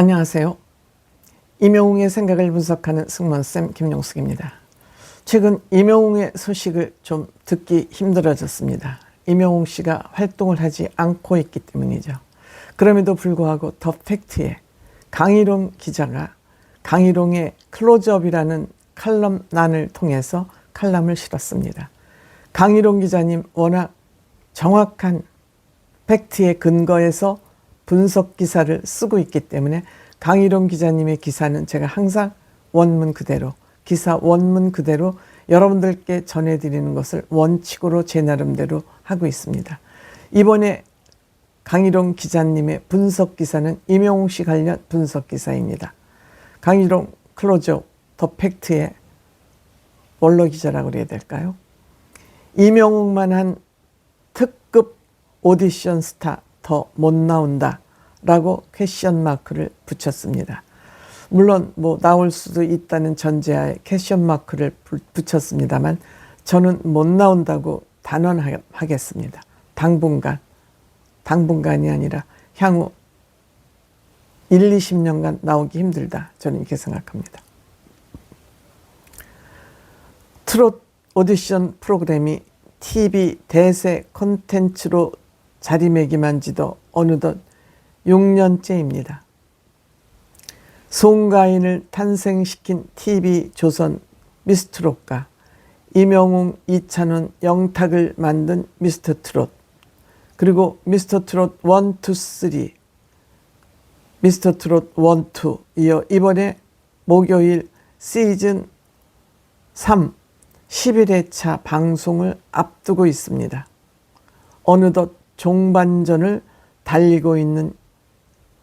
안녕하세요. 임영웅의 생각을 분석하는 승무원쌤 김용숙입니다. 최근 임영웅의 소식을 좀 듣기 힘들어졌습니다. 임영웅 씨가 활동을 하지 않고 있기 때문이죠. 그럼에도 불구하고 더 팩트에 강희롱 기자가 강희롱의 클로즈업이라는 칼럼란을 통해서 칼럼을 실었습니다. 강희롱 기자님 워낙 정확한 팩트에 근거해서 분석 기사를 쓰고 있기 때문에 강희룡 기자님의 기사는 제가 항상 원문 그대로 기사 원문 그대로 여러분들께 전해드리는 것을 원칙으로 제 나름대로 하고 있습니다. 이번에 강희룡 기자님의 분석 기사는 임영웅 씨 관련 분석 기사입니다. 강희룡 클로저 더 팩트의 원로 기자라고 그래야 될까요? 임영웅만 한 특급 오디션 스타 더 못 나온다 라고 퀘션 마크를 붙였습니다. 물론 뭐 나올 수도 있다는 전제하에 퀘션 마크를 붙였습니다만 저는 못 나온다고 단언하겠습니다. 당분간 당분간이 아니라 향후 1, 20년간 나오기 힘들다. 저는 이렇게 생각합니다. 트롯 오디션 프로그램이 TV 대세 콘텐츠로 자리매김한 지도 어느덧 6년째입니다. 송가인을 탄생시킨 TV 조선 미스트롯과 이명웅, 이찬원, 영탁을 만든 미스터 트롯 그리고 미스터 트롯 1, 2, 3 미스터 트롯 1, 2 이어 이번에 목요일 시즌 3 11회차 방송을 앞두고 있습니다. 어느덧 종반전을 달리고 있는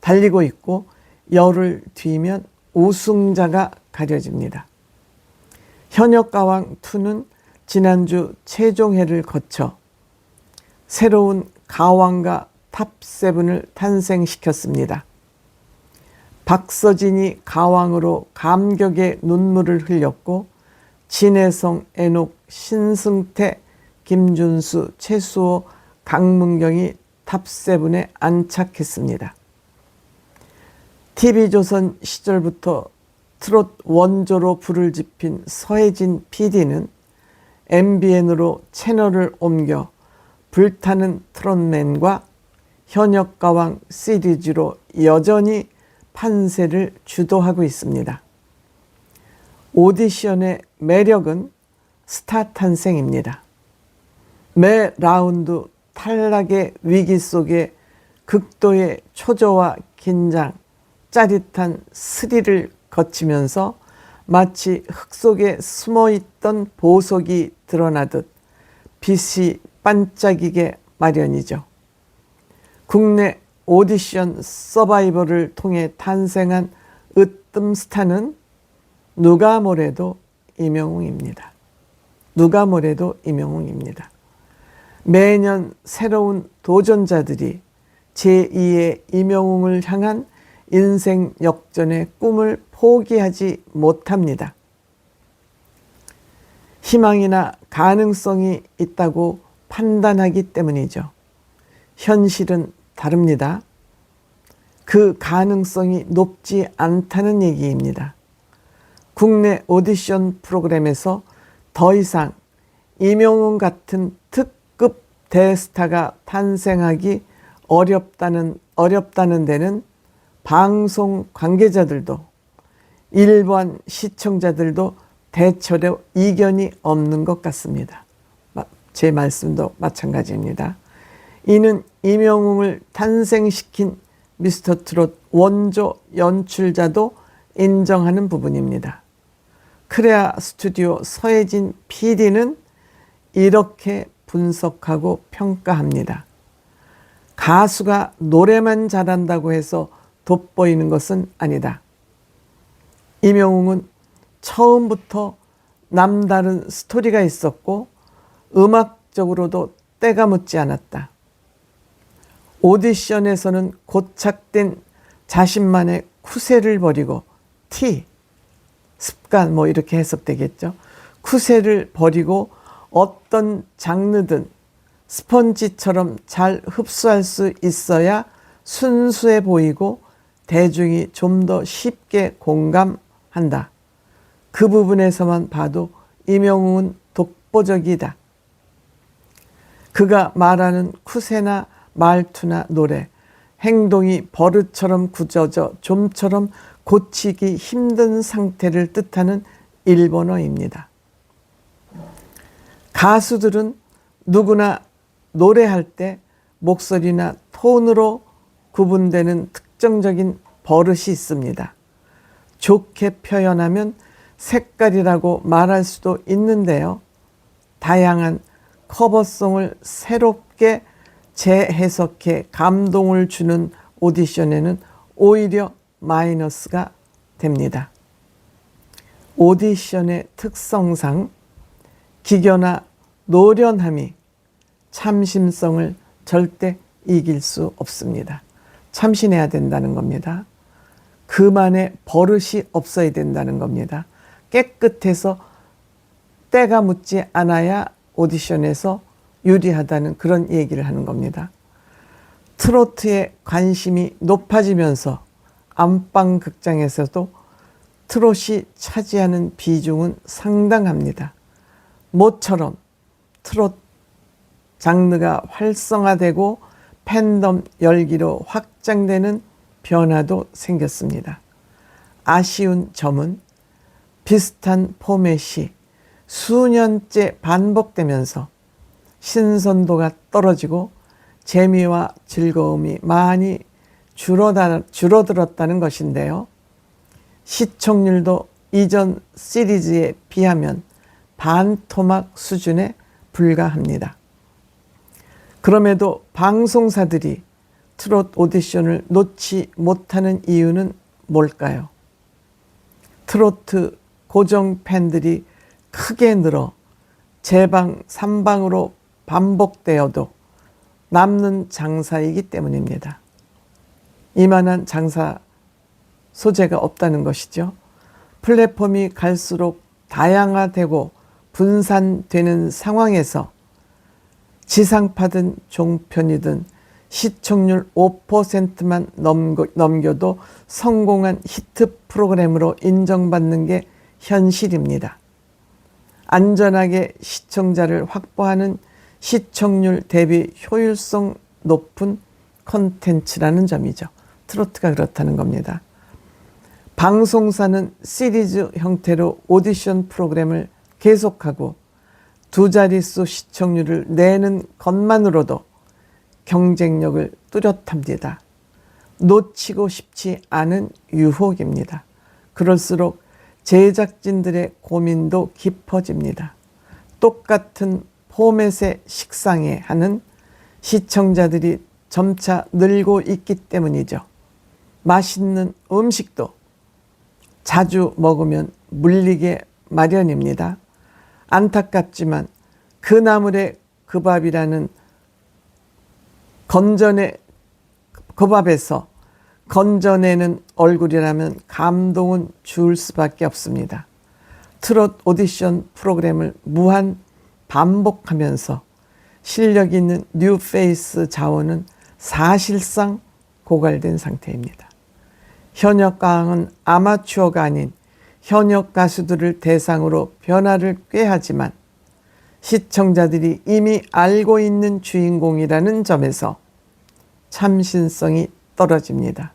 달리고 있고 열을 뒤면 우승자가 가려집니다. 현역가왕 2는 지난주 최종회를 거쳐 새로운 가왕과 탑7을 탄생시켰습니다. 박서진이 가왕으로 감격의 눈물을 흘렸고 진혜성, 애녹, 신승태, 김준수, 최수호, 강문경이 탑7에 안착했습니다. TV조선 시절부터 트롯 원조로 불을 지핀 서혜진 PD는 MBN으로 채널을 옮겨 불타는 트롯맨과 현역 가왕 시리즈로 여전히 판세를 주도하고 있습니다. 오디션의 매력은 스타 탄생입니다. 매 라운드 탈락의 위기 속에 극도의 초조와 긴장, 짜릿한 스릴을 거치면서 마치 흙 속에 숨어 있던 보석이 드러나듯 빛이 반짝이게 마련이죠. 국내 오디션 서바이벌을 통해 탄생한 으뜸 스타는 누가 뭐래도 임영웅입니다. 누가 뭐래도 임영웅입니다. 매년 새로운 도전자들이 제2의 임영웅을 향한 인생 역전의 꿈을 포기하지 못합니다. 희망이나 가능성이 있다고 판단하기 때문이죠. 현실은 다릅니다. 그 가능성이 높지 않다는 얘기입니다. 국내 오디션 프로그램에서 더 이상 이명웅 같은 대스타가 탄생하기 어렵다는 어렵다는 데는 방송 관계자들도 일반 시청자들도 대체로 이견이 없는 것 같습니다. 제 말씀도 마찬가지입니다. 이는 이명웅을 탄생시킨 미스터 트롯 원조 연출자도 인정하는 부분입니다. 크레아 스튜디오 서혜진 PD는 이렇게 분석하고 평가합니다. 가수가 노래만 잘한다고 해서 돋보이는 것은 아니다. 이명웅은 처음부터 남다른 스토리가 있었고 음악적으로도 때가 묻지 않았다. 오디션에서는 고착된 자신만의 쿠세를 버리고 티, 습관 뭐 이렇게 해석되겠죠. 쿠세를 버리고 어떤 장르든 스펀지처럼 잘 흡수할 수 있어야 순수해 보이고 대중이 좀 더 쉽게 공감한다. 그 부분에서만 봐도 이명웅은 독보적이다. 그가 말하는 쿠세나 말투나 노래, 행동이 버릇처럼 굳어져 좀처럼 고치기 힘든 상태를 뜻하는 일본어입니다. 가수들은 누구나 노래할 때 목소리나 톤으로 구분되는 특정적인 버릇이 있습니다. 좋게 표현하면 색깔이라고 말할 수도 있는데요. 다양한 커버송을 새롭게 재해석해 감동을 주는 오디션에는 오히려 마이너스가 됩니다. 오디션의 특성상 기교나 노련함이 참심성을 절대 이길 수 없습니다. 참신해야 된다는 겁니다. 그만의 버릇이 없어야 된다는 겁니다. 깨끗해서 때가 묻지 않아야 오디션에서 유리하다는 그런 얘기를 하는 겁니다. 트로트에 관심이 높아지면서 안방 극장에서도 트롯이 차지하는 비중은 상당합니다. 모처럼 트롯 장르가 활성화되고 팬덤 열기로 확장되는 변화도 생겼습니다. 아쉬운 점은 비슷한 포맷이 수년째 반복되면서 신선도가 떨어지고 재미와 즐거움이 많이 줄어들었다는 것인데요. 시청률도 이전 시리즈에 비하면 반토막 수준에 불과합니다. 그럼에도 방송사들이 트롯 오디션을 놓지 못하는 이유는 뭘까요? 트로트 고정 팬들이 크게 늘어 재방, 3방으로 반복되어도 남는 장사이기 때문입니다. 이만한 장사 소재가 없다는 것이죠. 플랫폼이 갈수록 다양화되고 분산되는 상황에서 지상파든 종편이든 시청률 5%만 넘겨도 성공한 히트 프로그램으로 인정받는 게 현실입니다. 안전하게 시청자를 확보하는 시청률 대비 효율성 높은 컨텐츠라는 점이죠. 트로트가 그렇다는 겁니다. 방송사는 시리즈 형태로 오디션 프로그램을 계속하고 두 자릿수 시청률을 내는 것만으로도 경쟁력을 뚜렷합니다. 놓치고 싶지 않은 유혹입니다. 그럴수록 제작진들의 고민도 깊어집니다. 똑같은 포맷의 식상에 하는 시청자들이 점차 늘고 있기 때문이죠. 맛있는 음식도 자주 먹으면 물리게 마련입니다. 안타깝지만 그 나물의 그 밥이라는 건전의 그 밥에서 건져내는 얼굴이라면 감동은 줄 수밖에 없습니다. 트롯 오디션 프로그램을 무한 반복하면서 실력 있는 뉴 페이스 자원은 사실상 고갈된 상태입니다. 현역 가왕은 아마추어가 아닌 현역 가수들을 대상으로 변화를 꾀하지만 시청자들이 이미 알고 있는 주인공이라는 점에서 참신성이 떨어집니다.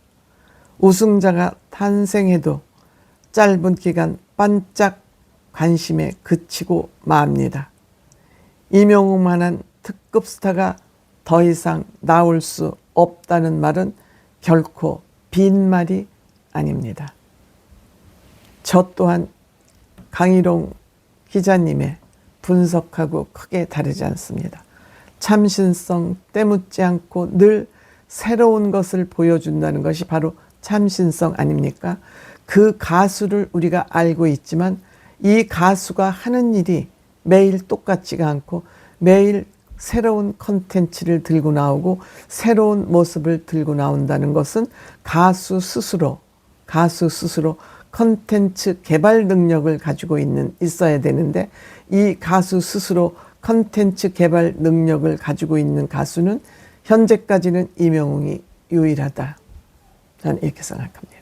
우승자가 탄생해도 짧은 기간 반짝 관심에 그치고 맙니다. 이명웅만한 특급 스타가 더 이상 나올 수 없다는 말은 결코 빈말이 아닙니다. 저 또한 강희롱 기자님의 분석하고 크게 다르지 않습니다. 참신성 때묻지 않고 늘 새로운 것을 보여준다는 것이 바로 참신성 아닙니까? 그 가수를 우리가 알고 있지만 이 가수가 하는 일이 매일 똑같지가 않고 매일 새로운 컨텐츠를 들고 나오고 새로운 모습을 들고 나온다는 것은 가수 스스로 가수 스스로 컨텐츠 개발 능력을 가지고 있는 있어야 되는데 이 가수 스스로 컨텐츠 개발 능력을 가지고 있는 가수는 현재까지는 이명웅이 유일하다. 저는 이렇게 생각합니다.